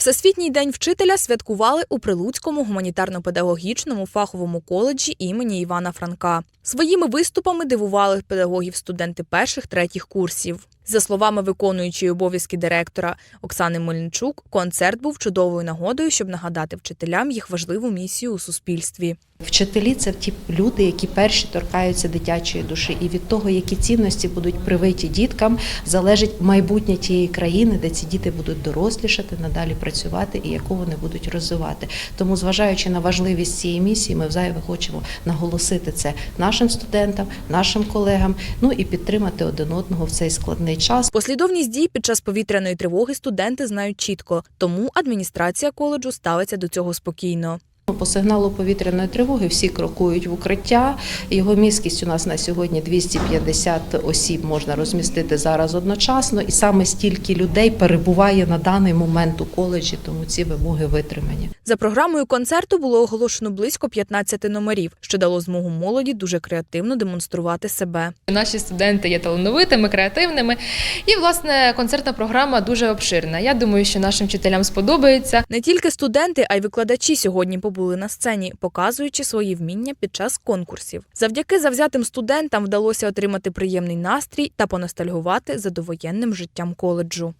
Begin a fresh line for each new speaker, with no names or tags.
Всесвітній день вчителя святкували у Прилуцькому гуманітарно-педагогічному фаховому коледжі імені Івана Франка. Своїми виступами дивували педагогів студенти перших третіх курсів. За словами виконуючої обов'язки директора Оксани Мельничук, концерт був чудовою нагодою, щоб нагадати вчителям їх важливу місію у суспільстві.
Вчителі це ті люди, які перші торкаються дитячої душі, і від того, які цінності будуть привиті діткам, залежить майбутнє тієї країни, де ці діти будуть дорослішати, надалі працювати і яку вони будуть розвивати. Тому, зважаючи на важливість цієї місії, ми взагалі хочемо наголосити це нашим студентам, нашим колегам, ну і підтримати один одного в цей складний час.
Послідовність дій під час повітряної тривоги студенти знають чітко, тому адміністрація коледжу ставиться до цього спокійно.
По сигналу повітряної тривоги всі крокують в укриття. Його міськість у нас на сьогодні 250 осіб можна розмістити зараз одночасно, і саме стільки людей перебуває на даний момент у коледжі, тому ці вимоги витримані.
За програмою концерту було оголошено близько 15 номерів, що дало змогу молоді дуже креативно демонструвати себе.
Наші студенти є талановитими, креативними, і власне концертна програма дуже обширна. Я думаю, що нашим вчителям сподобається.
Не тільки студенти, а й викладачі сьогодні побули на сцені, показуючи свої вміння під час конкурсів. Завдяки завзятим студентам вдалося отримати приємний настрій та поностальгувати за довоєнним життям коледжу.